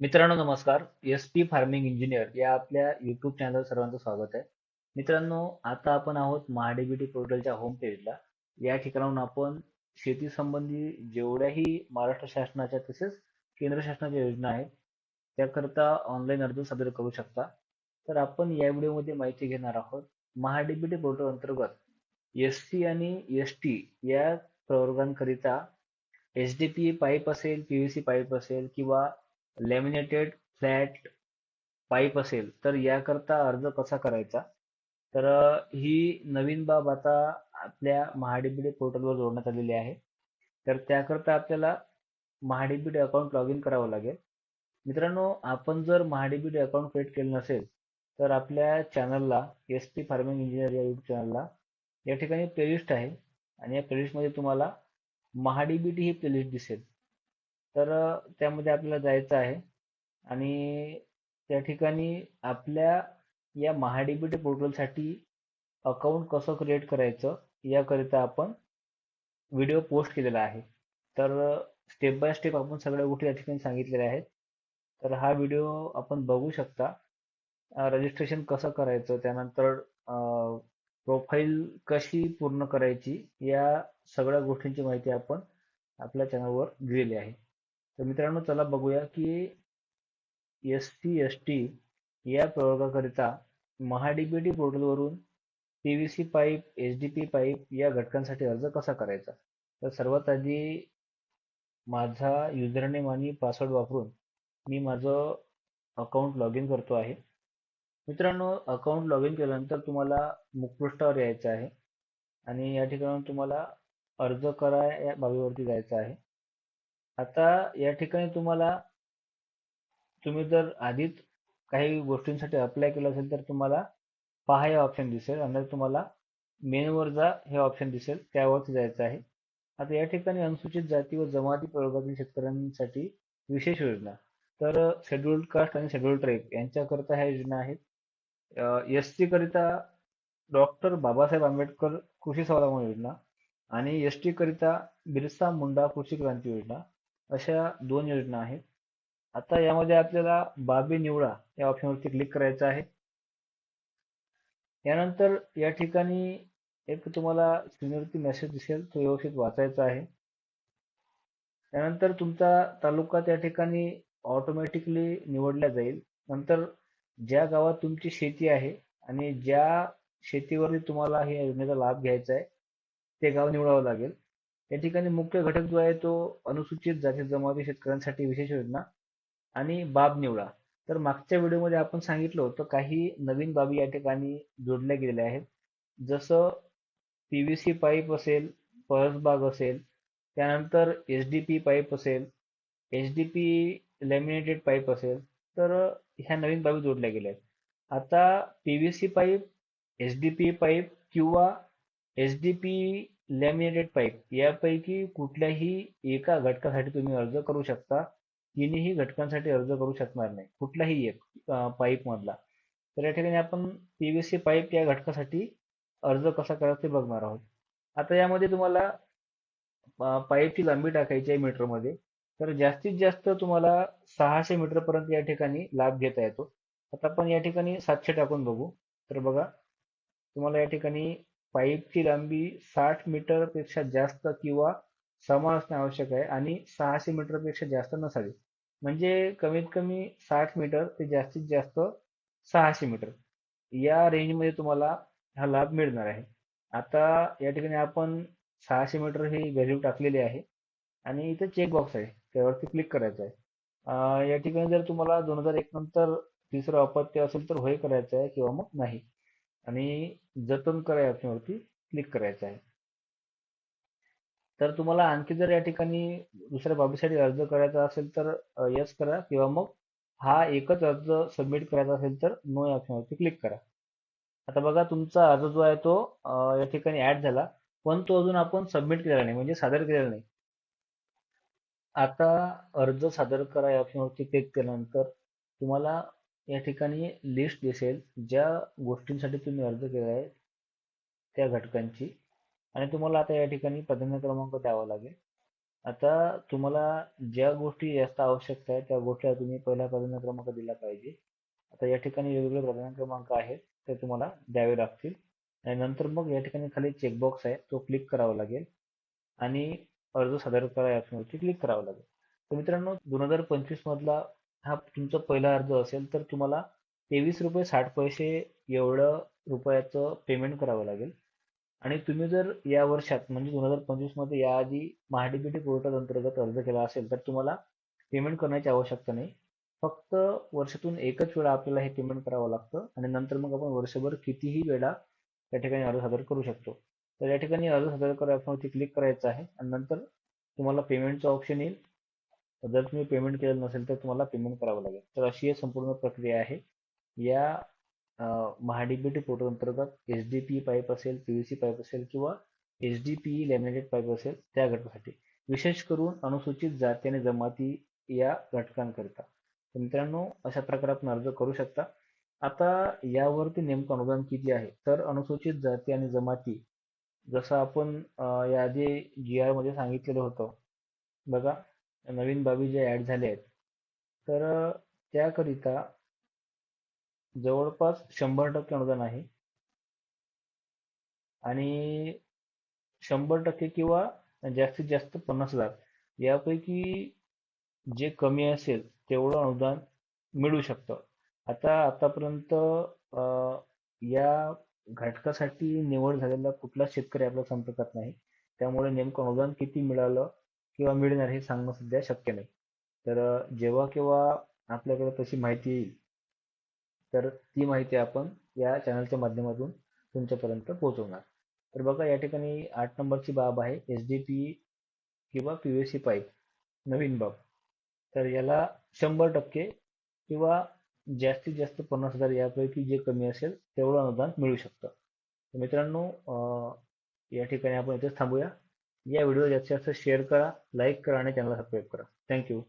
मित्रांनो नमस्कार. S P farming engineer या आपल्या युट्यूब चॅनल सर्वांचं स्वागत आहे. मित्रांनो आता आपण आहोत महाडीबीटी पोर्टलच्या होम पेजला या ठिकाणाहून आपण शेती संबंधी जेवढ्याही महाराष्ट्र शासनाच्या तसेच केंद्र शासनाच्या योजना आहेत त्याकरता ऑनलाईन अर्ज सादर करू शकता. तर आपण या व्हिडिओमध्ये माहिती घेणार आहोत महाडीबीटी पोर्टल अंतर्गत एस सी आणि एस टी या प्रवर्गांकरिता एच डी पी पाईप असेल पी यू सी पाईप असेल किंवा लॅमिनेटेड फ्लॅट पाईप असेल तर याकरता अर्ज कसा करायचा? तर ही नवीन बाब आता आपल्या महाडीबीडी पोर्टलवर जोडण्यात आलेली आहे. तर त्याकरता आपल्याला महाडीबीडी अकाउंट लॉग इन करावं लागेल. मित्रांनो आपण जर महाडीबीटी अकाउंट क्रिएट केलं नसेल तर आपल्या चॅनलला एस पी फार्मिंग इंजिनियर या युट्यूब चॅनलला या ठिकाणी प्लेलिस्ट आहे. आणि या प्लेलिस्टमध्ये तुम्हाला महाडीबीटी ही प्लेलिस्ट दिसेल. तर त्यामध्ये आपल्याला जायचं आहे. आणि त्या ठिकाणी आपल्या या महाडीबीटी पोर्टलसाठी अकाउंट कसं क्रिएट करायचं याकरिता आपण व्हिडिओ पोस्ट केलेला आहे. तर स्टेप बाय स्टेप आपण सगळ्या गोष्टी या ठिकाणी सांगितलेल्या आहेत. तर हा व्हिडिओ आपण बघू शकता. रजिस्ट्रेशन कसं करायचं त्यानंतर प्रोफाईल कशी पूर्ण करायची या सगळ्या गोष्टींची माहिती आपण आपल्या चॅनलवर दिलेली आहे. तर मित्रांनो चला बघूया की एस सी एस टी या प्रयोगाकरिता महाडीबीटी पोर्टलवरून P V C pipe H D P pipe या घटकांसाठी अर्ज कसा करायचा? तर सर्वात आधी माझा युजरनेम आणि पासवर्ड वापरून मी माझं अकाउंट लॉग इन करतो आहे. मित्रांनो अकाउंट लॉग इन केल्यानंतर तुम्हाला मुखपृष्ठावर यायचं आहे आणि या ठिकाणी तुम्हाला अर्ज करा या बाबीवरती जायचं आहे. आता या ठिकाणी तुम्हाला तुम्ही जर आधीच काही गोष्टींसाठी अप्लाय केलं असेल तर तुम्हाला पहा हे ऑप्शन दिसेल. आणि तुम्हाला मेनूवर जा हे ऑप्शन दिसेल. त्यावरती जायचं आहे. आता या ठिकाणी अनुसूचित जाती व जमाती प्रवर्गातील शेतकऱ्यांसाठी विशेष योजना. तर शेड्युल्ड कास्ट आणि शेड्युल्ड ट्राईब यांच्याकरता ह्या योजना आहेत. एस टी करिता डॉक्टर बाबासाहेब आंबेडकर कृषी स्वावलंबन योजना आणि एस टी करिता बिरसा मुंडा कृषी क्रांती योजना. अशा दोन योजना आहेत. आता यामध्ये आपल्याला बाबी निवडा या ऑप्शनवरती क्लिक करायचं आहे. यानंतर या ठिकाणी एक तुम्हाला स्क्रीनवरती मेसेज दिसेल तो व्यवस्थित वाचायचा आहे. त्यानंतर तुमचा तालुका त्या ठिकाणी ऑटोमॅटिकली निवडला जाईल. नंतर ज्या गावात तुमची शेती आहे आणि ज्या शेतीवरती तुम्हाला या योजनेचा लाभ घ्यायचा आहे ते गाव निवडावं लागेल. या ठिकाणी मुख्य घटक जो आहे तो अनुसूचित जाती जमाती शेतकऱ्यांसाठी विशेष योजना आणि बाब निवडा. तर मागच्या व्हिडिओमध्ये आपण सांगितलं होतं काही नवीन बाबी या ठिकाणी जोडल्या गेलेल्या आहेत. जसं पी व्ही सी पाईप असेल परसबाग असेल त्यानंतर एच डी पी पाईप असेल H D P laminated pipe असेल तर ह्या नवीन बाबी जोडल्या गेल्या आहेत. आता P V C pipe H D P pipe किंवा H D P laminated pipe. यापैकी कुठल्याही एका घटकासाठी तुम्ही अर्ज करू शकता. तिन्ही घटकांसाठी अर्ज करू शकणार नाही. कुठलाही एक पाईप मधला. तर या ठिकाणी आपण पीव्हीसी पाईप या घटकासाठी अर्ज कसा करायचा ते बघणार आहोत. आता यामध्ये तुम्हाला पाईपची लांबी टाकायची आहे मीटरमध्ये. तर जास्तीत जास्त तुम्हाला सहाशे मीटर पर्यंत या ठिकाणी लाभ घेता येतो. आता आपण या ठिकाणी सातशे टाकून बघू. तर बघा तुम्हाला या ठिकाणी पाईपची लांबी साठ मीटरपेक्षा जास्त किंवा समान असणे आवश्यक आहे आणि सहाशे मीटरपेक्षा जास्त नसावी. म्हणजे कमीत कमी साठ मीटर ते जास्तीत जास्त सहाशे मीटर. या रेंजमध्ये तुम्हाला हा लाभ मिळणार आहे. आता या ठिकाणी आपण सहाशे मीटर ही व्हॅल्यू टाकलेली आहे आणि इथे चेकबॉक्स आहे. त्यावरती क्लिक करायचं आहे. या ठिकाणी जर तुम्हाला दोन हजार एक नंतर तिसरं अपत्य असेल तर होय करायचं आहे किंवा मग नाही. आणि जतन करा या ऑप्शनवरती क्लिक करायचं आहे. तर तुम्हाला आणखी जर या ठिकाणी दुसऱ्या बाबीसाठी अर्ज करायचा असेल तर यस करा किंवा मग हा एकच अर्ज सबमिट करायचा असेल तर नो या ऑप्शनवरती क्लिक करा. आता बघा तुमचा अर्ज जो आहे तो या ठिकाणी ऍड झाला पण तो अजून आपण सबमिट केलेला नाही म्हणजे सादर केलेला नाही. आता अर्ज सादर करा या ऑप्शनवरती क्लिक केल्यानंतर तुम्हाला या ठिकाणी लिस्ट दिसेल ज्या गोष्टींसाठी तुम्ही अर्ज केला आहे त्या घटकांची. आणि तुम्हाला आता या ठिकाणी प्राधान्य क्रमांक द्यावा लागेल. आता तुम्हाला ज्या गोष्टी जास्त आवश्यकता आहे त्या गोष्टी तुम्ही पहिला प्राधान्य क्रमांक दिला पाहिजे. आता या ठिकाणी वेगवेगळे प्राधान्य क्रमांक आहेत ते तुम्हाला द्यावे लागतील. आणि नंतर मग या ठिकाणी खाली चेकबॉक्स आहे तो क्लिक करावा लागेल. आणि अर्ज सादर करा या ऑप्शनवरती क्लिक करावं लागेल. तर मित्रांनो दोन हजार पंचवीस मधला हा तुमचा पहिला अर्ज असेल तर तुम्हाला तेवीस रुपये साठ पैसे एवढं रुपयाचं पेमेंट करावं लागेल. आणि तुम्ही जर या वर्षात म्हणजे दोन हजार पंचवीसमध्ये याआधी महाडीबीटी पोर्टल अंतर्गत अर्ज केला असेल तर तुम्हाला पेमेंट करण्याची आवश्यकता नाही. फक्त वर्षातून एकच वेळा आपल्याला हे पेमेंट करावं लागतं आणि नंतर मग आपण वर्षभर कितीही वेळा या ठिकाणी अर्ज सादर करू शकतो. तर या ठिकाणी अर्ज सादर करा ऑप्शनवरती क्लिक करायचं आहे आणि नंतर तुम्हाला पेमेंटचं ऑप्शन येईल. जर तुम्ही पेमेंट केलं नसेल तर तुम्हाला पेमेंट करावं लागेल. तर अशी ही संपूर्ण प्रक्रिया आहे. या महाडीबीटी पोर्टल अंतर्गत एच डी पी पाईप असेल पीव्हीसी पाईप असेल किंवा H D P laminated pipe असेल त्या घटकासाठी. विशेष करून अनुसूचित जाती आणि जमाती या घटकांकरिता. मित्रांनो अशा प्रकारे आपण अर्ज करू शकता. आता यावरती नेमकं अनुदान किती आहे? तर अनुसूचित जाती आणि जमाती जसं आपण याआधी जी आरमध्ये सांगितलेलं होतं. बघा नवीन बाबी जे ऍड झाल्या आहेत. तर त्याकरिता जवळपास शंभर टक्के अनुदान आहे. आणि शंभर टक्के किंवा जास्तीत जास्त पन्नास हजार यापैकी जे कमी असेल तेवढं अनुदान मिळू शकतं. आता आतापर्यंत या घटकासाठी निवड झालेला कुठलाच शेतकरी आपल्या संपर्कात नाही. त्यामुळे नेमकं अनुदान किती मिळालं? किंवा मिळणार हे सांगणं सध्या शक्य नाही. तर जेव्हा केव्हा आपल्याकडे तशी माहिती येईल तर ती माहिती आपण या चॅनलच्या माध्यमातून तुमच्यापर्यंत पोहोचवणार. तर बघा या ठिकाणी आठ नंबरची बाब आहे एच डी पी किंवा पी व्ही सी पाईप नवीन बाब. तर याला शंभर टक्के किंवा जास्तीत जास्त पन्नास हजार यापैकी जे कमी असेल तेवढं अनुदान मिळू शकतं. मित्रांनो या ठिकाणी आपण इथेच थांबूया. या व्हिडिओ जास्तीत जास्त शेअर करा लाईक करा आणि चॅनलला सबस्क्राईब करा. थँक्यू.